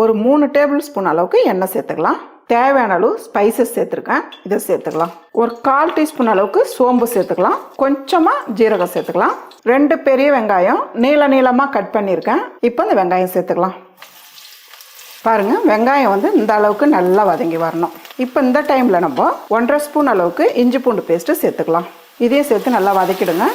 ஒரு மூணு table spoon அளவுக்கு எண்ணெய் சேர்த்துக்கலாம். தேவையான அளவு ஸ்பைசஸ் சேர்த்துருக்கேன். இதை சேர்த்துக்கலாம். ஒரு கால் டீஸ்பூன் அளவுக்கு சோம்பு சேர்த்துக்கலாம். கொஞ்சமாக ஜீரகம் சேர்த்துக்கலாம். ரெண்டு பெரிய வெங்காயம் நீள நீளமாக கட் பண்ணியிருக்கேன். இப்போ இந்த வெங்காயம் சேர்த்துக்கலாம். பாருங்கள் வெங்காயம் வந்து இந்த அளவுக்கு நல்லா வதங்கி வரணும். இப்போ இந்த டைமில் நம்ம ஒன்றரை ஸ்பூன் அளவுக்கு இஞ்சி பூண்டு பேஸ்ட்டு சேர்த்துக்கலாம். இதையும் சேர்த்து நல்லா வதக்கிடுங்க.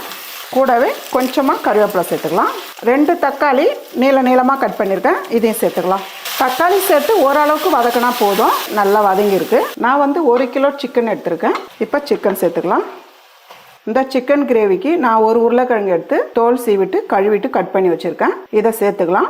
கூடவே கொஞ்சமாக கருவேப்பிலை சேர்த்துக்கலாம். ரெண்டு தக்காளி நீள நீளமாக கட் பண்ணியிருக்கேன். இதையும் சேர்த்துக்கலாம். தக்காளி சேர்த்து ஓரளவுக்கு வதக்கினா போதும். நல்லா வதங்கியிருக்கு. நான் வந்து ஒரு கிலோ சிக்கன் எடுத்திருக்கேன். இப்போ சிக்கன் சேர்த்துக்கலாம். இந்த சிக்கன் கிரேவிக்கு நான் ஒரு உருளைக்கிழங்கு எடுத்து தோல் சீவிட்டு கழுவிட்டு கட் பண்ணி வச்சுருக்கேன். இதை சேர்த்துக்கலாம்.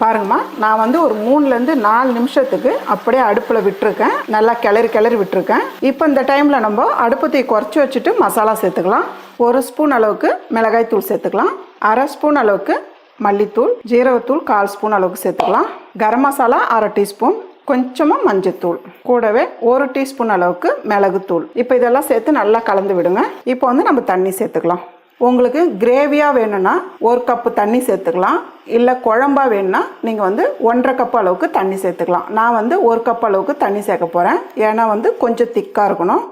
பாருங்கம்மா நான் வந்து ஒரு மூணுலேருந்து நாலு நிமிஷத்துக்கு அப்படியே அடுப்பில் விட்டுருக்கேன். நல்லா கிளறி கிளறி விட்டுருக்கேன். இப்போ இந்த டைமில் நம்ம அடுப்பத்தை குறைச்சி வச்சுட்டு மசாலா சேர்த்துக்கலாம். ஒரு ஸ்பூன் அளவுக்கு மிளகாய் தூள் சேர்த்துக்கலாம். அரை ஸ்பூன் அளவுக்கு மல்லித்தூள் ஜீரகத்தூள் கால் ஸ்பூன் அளவுக்கு சேர்த்துக்கலாம். கரம் மசாலா அரை டீஸ்பூன் கொஞ்சமாக மஞ்சத்தூள். கூடவே ஒரு டீஸ்பூன் அளவுக்கு மிளகுத்தூள். இப்போ இதெல்லாம் சேர்த்து நல்லா கலந்து விடுங்க. இப்போ வந்து நம்ம தண்ணி சேர்த்துக்கலாம். உங்களுக்கு கிரேவியாக வேணும்னா ஒரு கப்பு தண்ணி சேர்த்துக்கலாம். இல்லை குழம்பா வேணும்னா நீங்கள் வந்து ஒன்றரை கப் அளவுக்கு தண்ணி சேர்த்துக்கலாம். நான் வந்து ஒரு கப் அளவுக்கு தண்ணி சேர்க்க போகிறேன் ஏன்னா வந்து கொஞ்சம் திக்காக இருக்கணும்.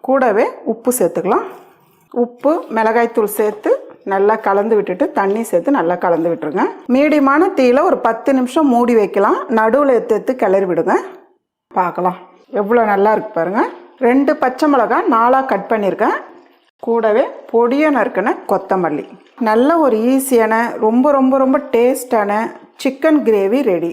கூடவே உப்பு சேர்த்துக்கலாம். உப்பு மிளகாய்த்தூள் சேர்த்து நல்லா கலந்து விட்டுட்டு தண்ணி சேர்த்து நல்லா கலந்து விட்டுருங்க. மீடியமான தீயில ஒரு பத்து நிமிஷம் மூடி வைக்கலாம். நடுவில் எடுத்து எடுத்து கிளறி விடுங்க. பார்க்கலாம். எவ்வளோ நல்லா இருக்கு பாருங்க. ரெண்டு பச்சை மிளகாய் நாலாக கட் பண்ணியிருக்கேன். கூடவே பொடியை நறுக்கின கொத்தமல்லி. நல்ல ஒரு ஈஸியான ரொம்ப ரொம்ப ரொம்ப டேஸ்டான சிக்கன் கிரேவி ரெடி